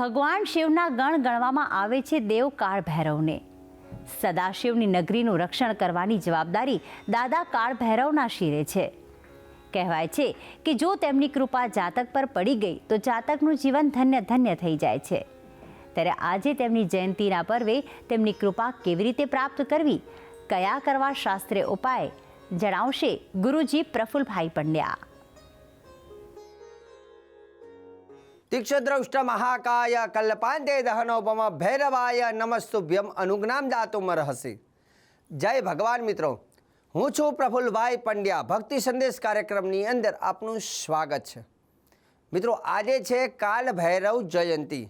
ભગવાન શિવના ગણ ગણવામાં આવે છે દેવ કાળ ભૈરવને. સદાશિવની નગરીનું રક્ષણ કરવાની જવાબદારી દાદા કાળ ભૈરવના શિરે છે. કહેવાય છે કે જો તેમની કૃપા જાતક પર પડી ગઈ, તો જાતકનું જીવન ધન્ય ધન્ય થઈ જાય છે. ત્યારે આજે તેમની જયંતીના પર્વે તેમની કૃપા કેવી રીતે પ્રાપ્ત કરવી? કયા કરવા શાસ્ત્રે ઉપાય? જણાવશે ગુરુજી પ્રફુલભાઈ પંડ્યા. તીક્ષદ્રષ્ટ મહાકાય કલ્પાંતે દહનોપમ ભૈરવાય નમસ્તુભ્યમ અનુજ્ઞામ દાતુમ રહસી જય ભગવાન મિત્રો હું છું પ્રફુલભાઈ પંડ્યા ભક્તિ સંદેશ કાર્યક્રમની અંદર આપનું સ્વાગત છે મિત્રો આજે છે કાલ ભૈરવ જયંતી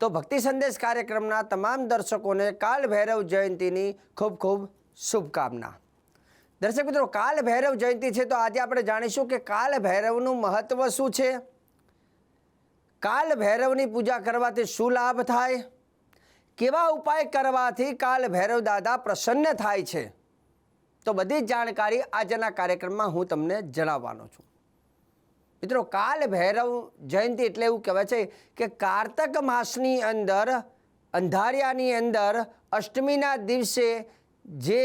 તો ભક્તિ સંદેશ કાર્યક્રમના તમામ દર્શકોને કાલ ભૈરવ જયંતીની ખૂબ ખૂબ શુભકામના દર્શક મિત્રો કાલ ભૈરવ જયંતી છે તો આજે આપણે જાણીશું કે કાલ ભૈરવનું મહત્ત્વ શું છે કાલ ભૈરવની પૂજા કરવાથી શું લાભ થાય? કેવા ઉપાય કરવાથી કાલ ભૈરવ દાદા પ્રસન્ન થાય છે? તો બધી જ જાણકારી આજના કાર્યક્રમમાં હું તમને જણાવવાનો છું. મિત્રો, કાલ ભૈરવ જયંતિ એટલે એવું કહેવાય છે કે કારતક માસની અંદર, અંધારિયાની અંદર, અષ્ટમીના દિવસે જે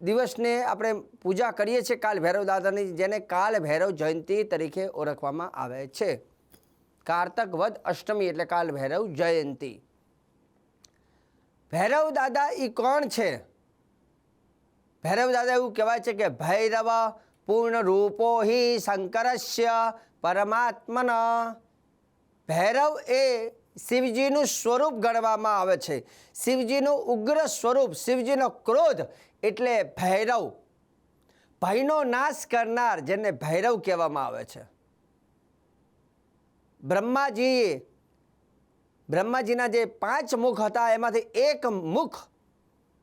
દિવસને આપણે પૂજા કરીએ છીએ કાલ ભૈરવ દાદાની, જેને કાલ ભૈરવ જયંતિ તરીકે ઓળખવામાં આવે છે. કારતક વદ અષ્ટમી એટલે કાલ ભૈરવ જયંતી. ભૈરવ દાદા એ કોણ છે? ભૈરવ દાદા એવું કહેવાય છે કે ભૈરવ પૂર્ણ રૂપો હિ શંકરસ્ય પરમાત્મન. ભૈરવ એ શિવજીનું સ્વરૂપ ગણવામાં આવે છે. શિવજીનું ઉગ્ર સ્વરૂપ, શિવજીનો ક્રોધ એટલે ભૈરવ. ભયનો નાશ કરનાર જેને ભૈરવ કહેવામાં આવે છે. બ્રહ્માજીએ બ્રહ્માજીના જે પાંચ મુખ હતા, એમાંથી એક મુખ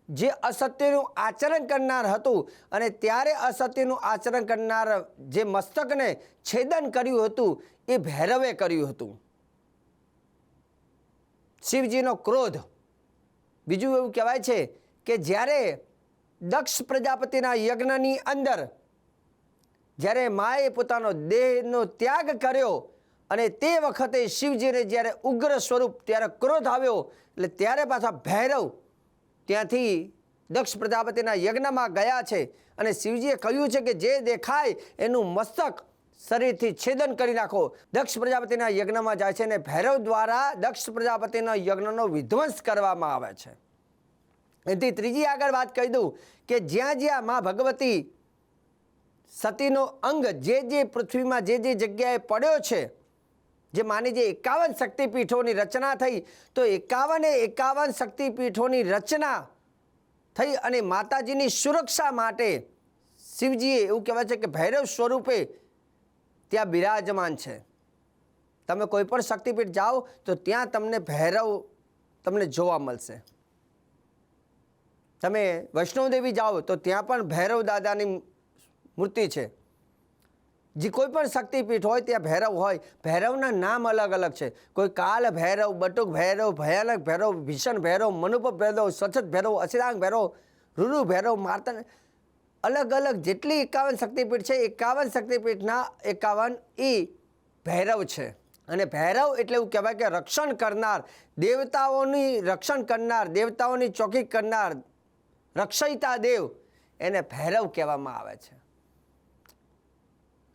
જે અસત્યનું આચરણ કરનાર હતું અને ત્યારે અસત્યનું આચરણ કરનાર જે મસ્તકને છેદન કર્યું હતું, એ ભૈરવે કર્યું હતું. શિવજીનો ક્રોધ. બીજું એવું કહેવાય છે કે જ્યારે દક્ષ પ્રજાપતિના યજ્ઞની અંદર, જ્યારે માએ પોતાનો દેહનો ત્યાગ કર્યો અને તે વખતે શિવજીને જ્યારે ઉગ્ર સ્વરૂપ ત્યારે ક્રોધ આવ્યો, એટલે ત્યારે પાછા ભૈરવ ત્યાંથી દક્ષ પ્રજાપતિના યજ્ઞમાં ગયા છે. અને શિવજીએ કહ્યું છે કે જે દેખાય એનું મસ્તક શરીરથી છેદન કરી નાખો. દક્ષ પ્રજાપતિના યજ્ઞમાં જાય છે અને ભૈરવ દ્વારા દક્ષ પ્રજાપતિના યજ્ઞનો વિધ્વંસ કરવામાં આવે છે. એથી ત્રીજી આગળ વાત કહી દઉં કે જ્યાં જ્યાં મા ભગવતી સતીનો અંગ જે જે પૃથ્વીમાં જે જે જગ્યાએ પડ્યો છે જે માની જે એકાવન શક્તિપીઠોની રચના થઈ, તો એકાવને એકાવન શક્તિપીઠોની રચના થઈ અને માતાજીની સુરક્ષા માટે શિવજીએ એવું કહેવાય છે કે ભૈરવ સ્વરૂપે ત્યાં બિરાજમાન છે. તમે કોઈ પણ શક્તિપીઠ જાઓ, તો ત્યાં તમને ભૈરવ તમને જોવા મળશે. તમે વૈષ્ણવદેવી જાઓ, તો ત્યાં પણ ભૈરવ દાદાની મૂર્તિ છે. જે કોઈ પણ શક્તિપીઠ હોય, ત્યાં ભૈરવ હોય, ભૈરવના નામ અલગ અલગ છે. કોઈ કાલ ભૈરવ, બટુક ભૈરવ, ભયાનક ભૈરવ, ભીષણ ભૈરવ, મનુપ ભૈરવ સચત ભૈરવ, અસિરાંગ ભૈરવ, રૂરુ ભૈરવ માર્તન અલગ અલગ જેટલી એકાવન શક્તિપીઠ છે, એકાવન શક્તિપીઠના એકાવન એ ભૈરવ છે. અને ભૈરવ એટલે એવું કહેવાય કે રક્ષણ કરનાર, દેવતાઓની રક્ષણ કરનાર, દેવતાઓની ચોકી કરનાર રક્ષયિતા દેવ, એને ભૈરવ કહેવામાં આવે છે.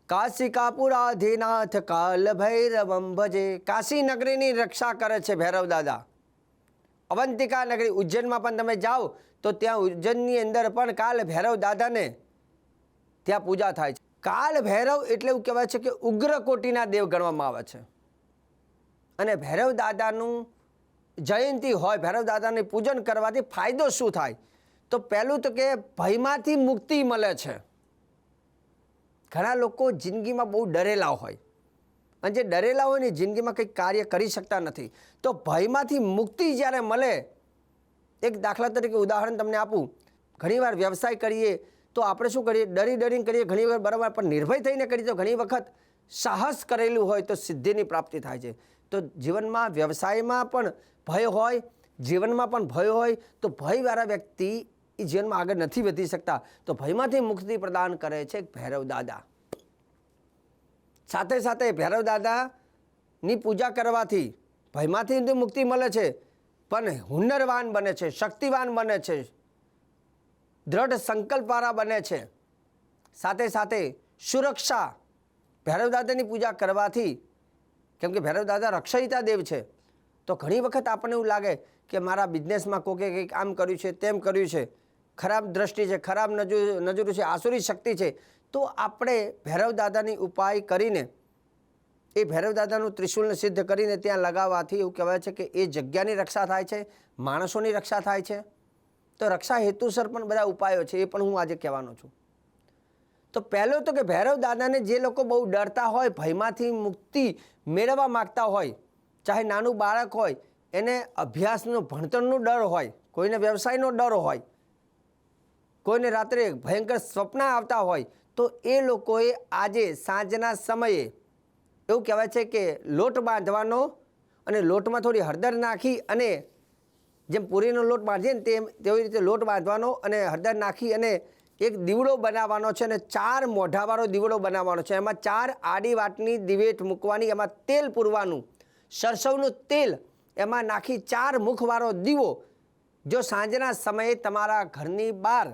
કાશિકાપુરાધિનાથ કાલ ભૈરવમ ભજે કાશી નગરીની રક્ષા કરે છે ભૈરવ દાદા. અવંતિકા નગરી ઉજ્જૈનમાં પણ તમે જાઓ તો ત્યાં ઉજ્જૈનની અંદર પણ કાલ ભૈરવ દાદાને ત્યાં પૂજા થાય છે. કાલ ભૈરવ એટલે એવું કહેવાય છે કે ઉગ્ર કોટીના દેવ ગણવામાં આવે છે. અને ભૈરવ દાદાનું જયંતી હોય, ભૈરવ દાદાને પૂજન કરવાથી ફાયદો શું થાય? તો પહેલું તો કે ભયમાંથી મુક્તિ મળે છે. ઘણા લોકો જિંદગીમાં બહુ ડરેલા હોય. અને જે ડરેલા હોય ને જિંદગીમાં કંઈક કાર્ય કરી શકતા નથી. તો ભયમાંથી મુક્તિ જ્યારે મળે, એક દાખલા તરીકે ઉદાહરણ તમને આપું. ઘણીવાર વ્યવસાય કરીએ તો આપણે શું કરીએ? ડરી ડરીને કરીએ. ઘણી વાર બરાબર પણ નિર્ભય થઈને કરીએ તો ઘણી વખત સાહસ કરેલું હોય તો સિદ્ધિની પ્રાપ્તિ થાય છે. તો જીવનમાં વ્યવસાયમાં પણ ભય હોય, જીવનમાં પણ ભય હોય, તો ભયવાળા વ્યક્તિ એ જીવનમાં આગળ નથી વધી શકતા, તો ભયમાંથી મુક્તિ પ્રદાન કરે છે ભૈરવ દાદા. સાથે સાથે ભૈરવ દાદાની પૂજા કરવાથી ભયમાંથી તો મુક્તિ મળે છે, પણ હુનરવાન બને છે, શક્તિવાન બને છે, દ્રઢ સંકલ્પવાળા બને છે. સાથે સાથે સુરક્ષા, ભૈરવ દાદાની પૂજા કરવાથી, કેમ કે ભૈરવ દાદા રક્ષયિતા દેવ છે, તો ઘણી વખત આપણને એવું લાગે કે મારા બિઝનેસમાં કોકે કંઈક આમ કર્યું છે, તેમ કર્યું છે ખરાબ દ્રષ્ટિ છે, ખરાબ નજર નજરો છે, આસુરી શક્તિ છે, તો આપણે ભૈરવ દાદાની ઉપાય કરીને, એ ભૈરવ દાદાનું ત્રિશુલને સિદ્ધ કરીને ત્યાં લગાવવાથી એવું કહેવાય છે કે એ જગ્યાની રક્ષા થાય છે, માણસોની રક્ષા થાય છે. તો રક્ષા હેતુસર પણ બધા ઉપાયો છે, એ પણ હું આજે કહેવાનો છું. તો પહેલો તો કે ભૈરવ દાદાને જે લોકો બહુ ડરતા હોય, ભયમાંથી મુક્તિ મેળવવા માગતા હોય, ચાહે નાનું બાળક હોય, એને અભ્યાસનો, ભણતરનો ડર હોય, કોઈને વ્યવસાયનો ડર હોય કોઈને રાત્રે ભયંકર સ્વપ્ન આવતા હોય, તો એ લોકોએ આજે સાંજના સમયે એવું કહેવાય છે કે લોટ બાંધવાનો અને લોટમાં થોડી હળદર નાખી અને જેમ પૂરીનો લોટ બાંધીએ ને તેમ તેવી રીતે લોટ બાંધવાનો અને હળદર નાખી અને એક દીવડો બનાવવાનો છે અને ચાર મોઢાવાળો દીવડો બનાવવાનો છે. એમાં ચાર આડી વાટની દિવેટ મૂકવાની, એમાં તેલ પૂરવાનું, સરસવનું તેલ, એમાં નાખી ચાર મુખવાળો દીવો. જો સાંજના સમયે તમારા ઘરની બહાર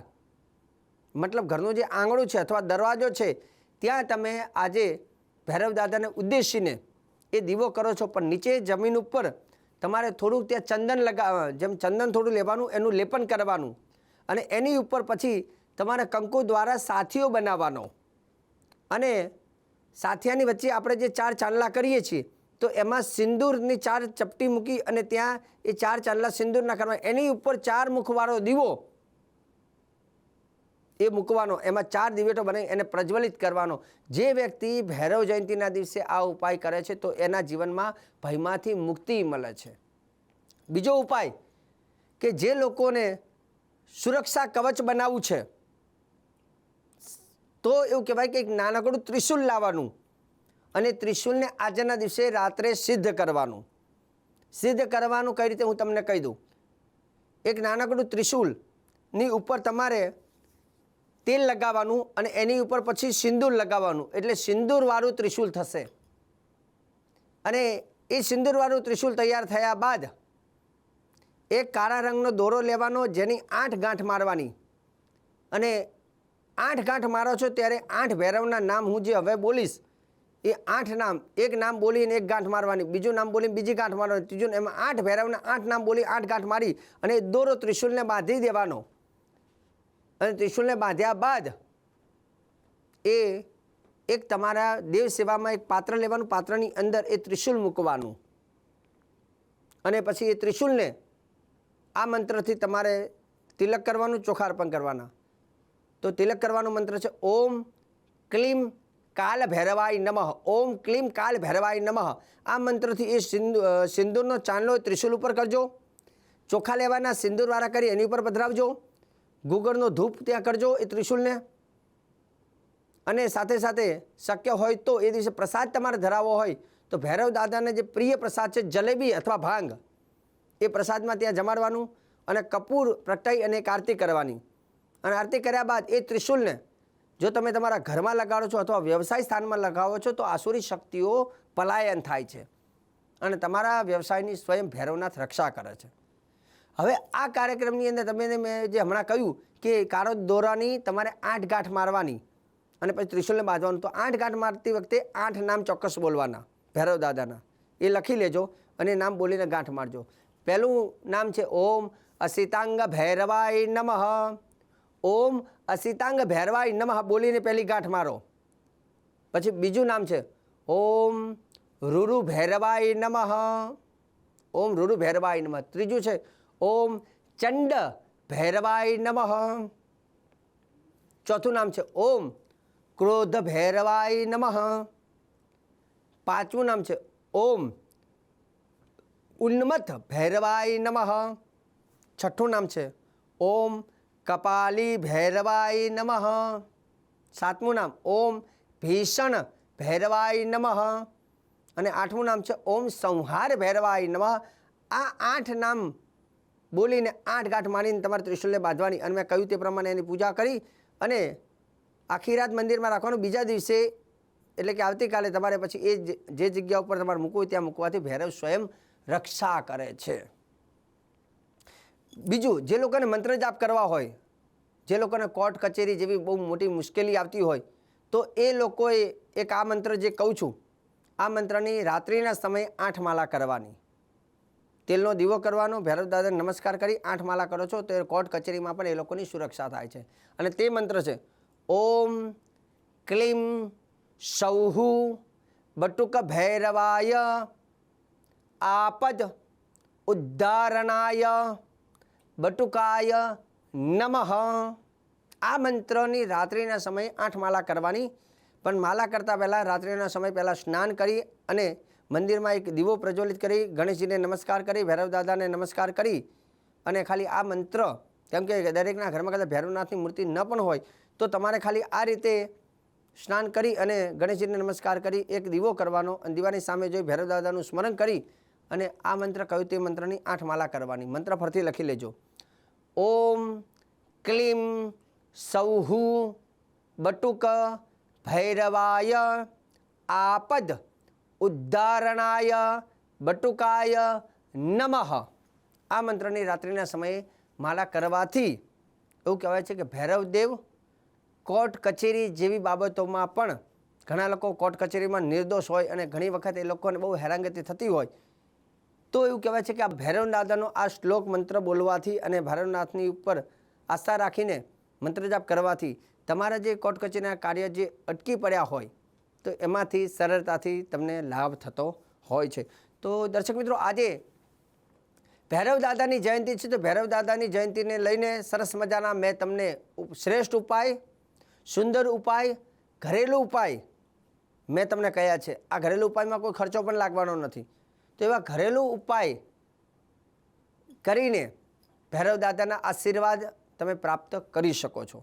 મતલબ ઘરનું જે આંગણું છે અથવા દરવાજો છે, ત્યાં તમે આજે ભૈરવ દાદાને ઉદ્દેશીને એ દીવો કરો છો, પણ નીચે જમીન ઉપર તમારે થોડુંક ત્યાં ચંદન લગાવવા જેમ ચંદન થોડું લેવાનું, એનું લેપન કરવાનું અને એની ઉપર પછી તમારે કંકુ દ્વારા સાથીઓ બનાવવાનો. અને સાથિયાની વચ્ચે આપણે જે ચાર ચાંદલા કરીએ છીએ, તો એમાં સિંદૂરની ચાર ચપટી મૂકી અને ત્યાં એ ચાર ચાંદલા સિંદૂરના કરવા, એની ઉપર ચાર મુખવાળો દીવો એ મૂકવાનો, એમાં ચાર દિવેટો બનાવી એને પ્રજ્વલિત કરવાનો. જે વ્યક્તિ ભૈરવ જયંતિના દિવસે આ ઉપાય કરે છે, તો એના જીવનમાં ભયમાંથી મુક્તિ મળે છે. બીજો ઉપાય, કે જે લોકોને સુરક્ષા કવચ બનાવવું છે, તો એવું કહેવાય કે એક નાનકડું ત્રિશુલ લાવવાનું અને ત્રિશુલને આજના દિવસે રાત્રે સિદ્ધ કરવાનું. સિદ્ધ કરવાનું કઈ રીતે? હું તમને કહી દઉં. એક નાનકડું ત્રિશુલની ઉપર તમારે તેલ લગાવવાનું અને એની ઉપર પછી સિંદૂર લગાવવાનું. એટલે સિંદૂરવાળું ત્રિશુલ થશે. અને એ સિંદૂરવાળું ત્રિશુલ તૈયાર થયા બાદ એક કાળા રંગનો દોરો લેવાનો, જેની આઠ ગાંઠ મારવાની. અને આઠ ગાંઠ મારો છો ત્યારે આઠ ભૈરવના નામ હું જે હવે બોલીશ, એ આઠ નામ, એક નામ બોલીને એક ગાંઠ મારવાની, બીજું નામ બોલીને બીજી ગાંઠ મારવાની, ત્રીજું, એમાં આઠ ભૈરવના આઠ નામ બોલી આઠ ગાંઠ મારી અને દોરો ત્રિશુલને બાંધી દેવાનો. અને ત્રિશુલને બાંધ્યા બાદ એ એક તમારા દેવ સેવામાં એક પાત્ર લેવાનું, પાત્રની અંદર એ ત્રિશુલ મૂકવાનું. અને પછી એ ત્રિશુલને આ મંત્રથી તમારે તિલક કરવાનું ચોખા અર્પણ કરવાના. તો તિલક કરવાનો મંત્ર છે, ઓમ ક્લીમ કાલ ભૈરવાય નમઃ, ઓમ ક્લીમ કાલ ભૈરવાય નમઃ. આ મંત્રથી એ સિંદુ સિંદૂરનો ચાંદલો ત્રિશુલ ઉપર કરજો. ચોખા લેવાના, સિંદૂરવાળા કરી એની ઉપર પધરાવજો. ગુગળનો ધૂપ ત્યાં કરજો એ ત્રિશુલને. અને સાથે સાથે શક્ય હોય તો એ દિવસે પ્રસાદ તમારે ધરાવવો હોય તો ભૈરવ દાદાને જે પ્રિય પ્રસાદ છે જલેબી અથવા ભાંગ, એ પ્રસાદમાં ત્યાં જમાડવાનું અને કપૂર, પ્રગટાઈ અને એક આરતી કરવાની. અને આરતી કર્યા બાદ એ ત્રિશુલને જો તમે તમારા ઘરમાં લગાડો છો અથવા વ્યવસાય સ્થાનમાં લગાવો છો તો આસુરી શક્તિઓ પલાયન થાય છે. અને તમારા વ્યવસાયની સ્વયં ભૈરવનાથ રક્ષા કરે છે. હવે આ કાર્યક્રમની અંદર તમે મેં જે હમણાં કહ્યું કે કારો દોરાની તમારે આઠ ગાંઠ મારવાની અને પછી ત્રિશુલને બાંધવાનું. તો આઠ ગાંઠ મારતી વખતે આઠ નામ ચોક્કસ બોલવાના, ભૈરવ દાદાના. એ લખી લેજો અને નામ બોલીને ગાંઠ મારજો. પહેલું નામ છે, ઓમ અસિતાંગ ભૈરવાય નમઃ. ઓમ અસિતાંગ ભૈરવાય નમઃ બોલીને પહેલી ગાંઠ મારો. પછી બીજું નામ છે, ઓમ રૂરુ ભૈરવાય નમઃ. ઓમ રૂરુ ભૈરવાય નમઃ. ત્રીજું છે ઓમ ચંડ ભૈરવાય નમઃ. ચોથું નામ છે ઓમ ક્રોધ ભૈરવાય નમઃ. પાંચમું નામ છે ઓમ ઉન્મથ ભૈરવાય નમઃ. છઠ્ઠું નામ છે ઓમ કપાલી ભૈરવાય નમઃ. સાતમું નામ ઓમ ભીષણ ભૈરવાય નમઃ. અને આઠમું નામ છે ઓમ સંહાર ભૈરવાય નમઃ. આ આઠ નામ બોલીને આઠ ગાંઠ મારીને તમારે ત્રિશુલને બાંધવાની અને મેં કહ્યું તે પ્રમાણે એની પૂજા કરી અને આખી રાત મંદિરમાં રાખવાનું. બીજા દિવસે એટલે કે આવતીકાલે તમારે પછી એ જે જગ્યા ઉપર તમારે મૂકવું ત્યાં મૂકવાથી ભૈરવ સ્વયં રક્ષા કરે છે. બીજું, જે લોકોને મંત્ર જાપ કરવા હોય, જે લોકોને કોર્ટ કચેરી જેવી બહુ મોટી મુશ્કેલી આવતી હોય, તો એ લોકોએ એક આ મંત્ર જે કહું છું, આ મંત્રની રાત્રિના સમયે આઠ માલા કરવાની. તેલનો દીવો કરવાનો, ભૈરવ દાદાને નમસ્કાર કરી, આઠ માલા કરો છો, તો એ કોર્ટ કચેરીમાં પણ એ લોકોની સુરક્ષા થાય છે. અને તે મંત્ર છે, ઓમ ક્લીમ સૌહુ બટુક ભૈરવાય, આપદ ઉદ્ધારણાય, બટુકાય નમઃ. આ મંત્રની રાત્રિના સમયે આઠ માલા કરવાની, પણ માલા કરતાં પહેલાં રાત્રિના સમય પહેલાં સ્નાન કરી અને મંદિરમાં એક દીવો પ્રજ્વલિત કરી, ગણેશજીને નમસ્કાર કરી ભૈરવ દાદાને નમસ્કાર કરી અને ખાલી આ મંત્ર, કેમ કે દરેકના ઘરમાં કદાચ ભૈરવનાથની મૂર્તિ ન પણ હોય, તો તમારે ખાલી આ રીતે સ્નાન કરી અને ગણેશજીને નમસ્કાર કરી, એક દીવો કરવાનો અને દીવાની સામે જોઈ ભૈરવ દાદાનું સ્મરણ કરી અને આ મંત્ર કહ્યું તે મંત્રની આઠ માલા કરવાની. મંત્ર ફરથી લખી લેજો. ઓમ ક્લીમ સૌહુ બટુક ભૈરવાય આપદ ઉદ્ધારણાય બટુકાય નમઃ આ મંત્રની રાત્રિના સમયે માલા કરવાથી એવું કહેવાય છે કે ભૈરવદેવ કોર્ટ કચેરી જેવી બાબતોમાં પણ ઘણા લોકો કોર્ટ કચેરીમાં નિર્દોષ હોય અને ઘણી વખત એ લોકોને બહુ હેરાનગતિ થતી હોય. તો એવું કહેવાય છે કે આ ભૈરવનાથનો આ શ્લોક મંત્ર બોલવાથી અને ભૈરવનાથની ઉપર આસ્થા રાખીને મંત્ર જાપ કરવાથી તમારા જે કોર્ટ કચેરીના કાર્ય જે અટકી પડ્યા હોય તો એમાંથી સરળતાથી તમને લાભ થતો હોય છે. તો દર્શક મિત્રો, આજે ભૈરવ દાદાની જયંતિ છે, તો ભૈરવ દાદાની જયંતિને લઈને સરસ મજાના મેં તમને શ્રેષ્ઠ ઉપાય, સુંદર ઉપાય, ઘરેલું ઉપાય મેં તમને કહ્યા છે. આ ઘરેલું ઉપાયમાં કોઈ ખર્ચો પણ લાગવાનો નથી. તો એવા ઘરેલું ઉપાય કરીને ભૈરવ દાદાના આશીર્વાદ તમે પ્રાપ્ત કરી શકો છો.